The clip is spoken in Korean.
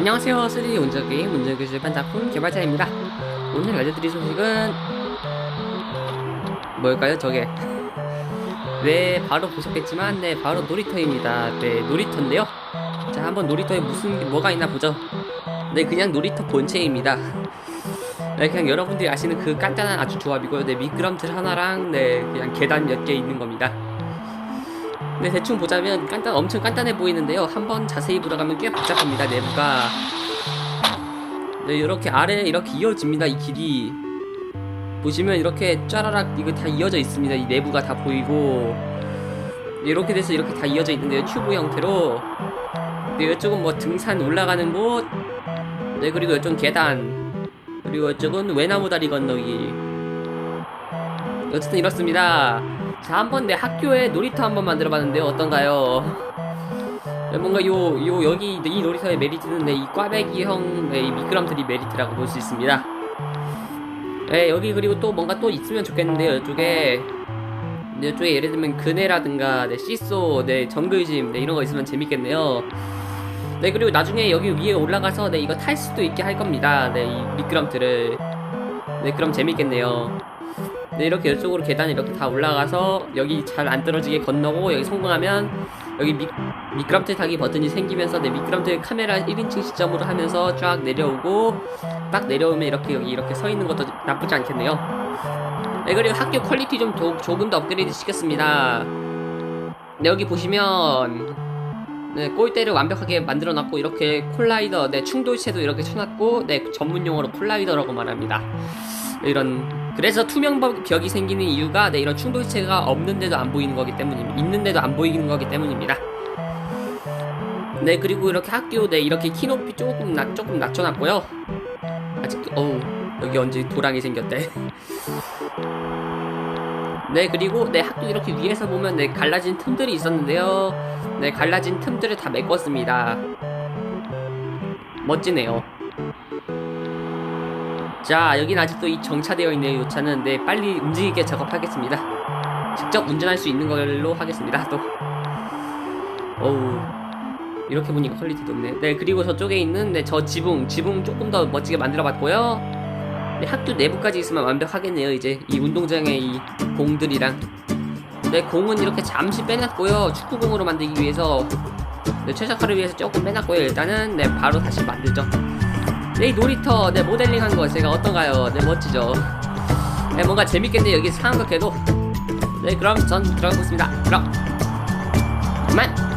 안녕하세요. 3D 운전게임 운전교실 반작품 개발자입니다. 오늘 알려드릴 소식은 뭘까요? 저게 네 바로 보셨겠지만 네 바로 놀이터입니다. 네 놀이터인데요. 자 한번 놀이터에 무슨 뭐가 있나 보죠. 네 그냥 놀이터 본체입니다. 네 그냥 여러분들이 아시는 그 간단한 아주 조합이고요. 네 미끄럼틀 하나랑 네 그냥 계단 몇 개 있는 겁니다. 네, 대충 보자면 간단, 엄청 간단해 보이는데요. 한번 자세히 들어가면 꽤 복잡합니다, 내부가. 네, 이렇게 아래 이렇게 이어집니다, 이 길이. 보시면 이렇게 짜라락 이거 다 이어져 있습니다. 이 내부가 다 보이고. 네, 이렇게 돼서 이렇게 다 이어져 있는데요, 튜브 형태로. 네, 이쪽은 뭐 등산 올라가는 곳. 네, 그리고 이쪽은 계단. 그리고 이쪽은 외나무 다리 건너기. 어쨌든 이렇습니다. 자, 한번 내 학교에 놀이터 한번 만들어 봤는데요. 어떤가요? 네, 뭔가 요, 요, 여기, 이 놀이터의 메리트는 네, 이 꽈배기형, 네, 이 미끄럼틀이 메리트라고 볼 수 있습니다. 네, 여기 그리고 또 뭔가 또 있으면 좋겠는데요. 이쪽에, 네, 이쪽에 예를 들면 그네라든가, 네, 시소, 네, 정글짐, 네, 이런 거 있으면 재밌겠네요. 네, 그리고 나중에 여기 위에 올라가서, 네, 이거 탈 수도 있게 할 겁니다. 네, 이 미끄럼틀을. 네, 그럼 재밌겠네요. 네, 이렇게 이쪽으로 계단 이렇게 다 올라가서 여기 잘 안 떨어지게 건너고 여기 성공하면 여기 미, 미끄럼틀 타기 버튼이 생기면서 네, 미끄럼틀 카메라 1인칭 시점으로 하면서 쫙 내려오고 딱 내려오면 이렇게 여기 이렇게 서 있는 것도 나쁘지 않겠네요. 네, 그리고 학교 퀄리티 좀 조, 조금 더 업그레이드 시켰습니다. 네, 여기 보시면 네, 골대를 완벽하게 만들어 놨고 이렇게 콜라이더, 네, 충돌체도 이렇게 쳐놨고 네, 전문 용어로 콜라이더라고 말합니다. 네, 이런 그래서 투명 벽- 벽이 생기는 이유가 네, 이런 충돌체가 없는데도 안 보이는 거기 때문입니다. 있는데도 안 보이는 거기 때문입니다. 네 그리고 이렇게 학교 네 이렇게 키 높이 조금 낮 조금 낮춰놨고요. 아직 어우 여기 언제 도랑이 생겼대. 네 그리고 네 학교 이렇게 위에서 보면 네 갈라진 틈들이 있었는데요. 네 갈라진 틈들을 다 메꿨습니다. 멋지네요. 자, 여긴 아직도 이 정차되어 있네요. 요 차는 네, 빨리 움직이게 작업하겠습니다. 직접 운전할 수 있는 걸로 하겠습니다. 또. 어우. 이렇게 보니까 퀄리티도 없네. 네, 그리고 저쪽에 있는 네, 저 지붕, 지붕 조금 더 멋지게 만들어 봤고요. 네, 학교 내부까지 있으면 완벽하겠네요. 이제 이 운동장의 이 공들이랑. 네, 공은 이렇게 잠시 빼놨고요. 축구공으로 만들기 위해서 네, 최적화를 위해서 조금 빼놨고요. 일단은 네, 바로 다시 만들죠. 네, 이 놀이터, 네, 모델링 한 거 제가 어떤가요? 네, 멋지죠? 네, 뭔가 재밌겠네요. 여기 상황극해도. 네, 그럼 전 들어가겠습니다. 그럼, 그만!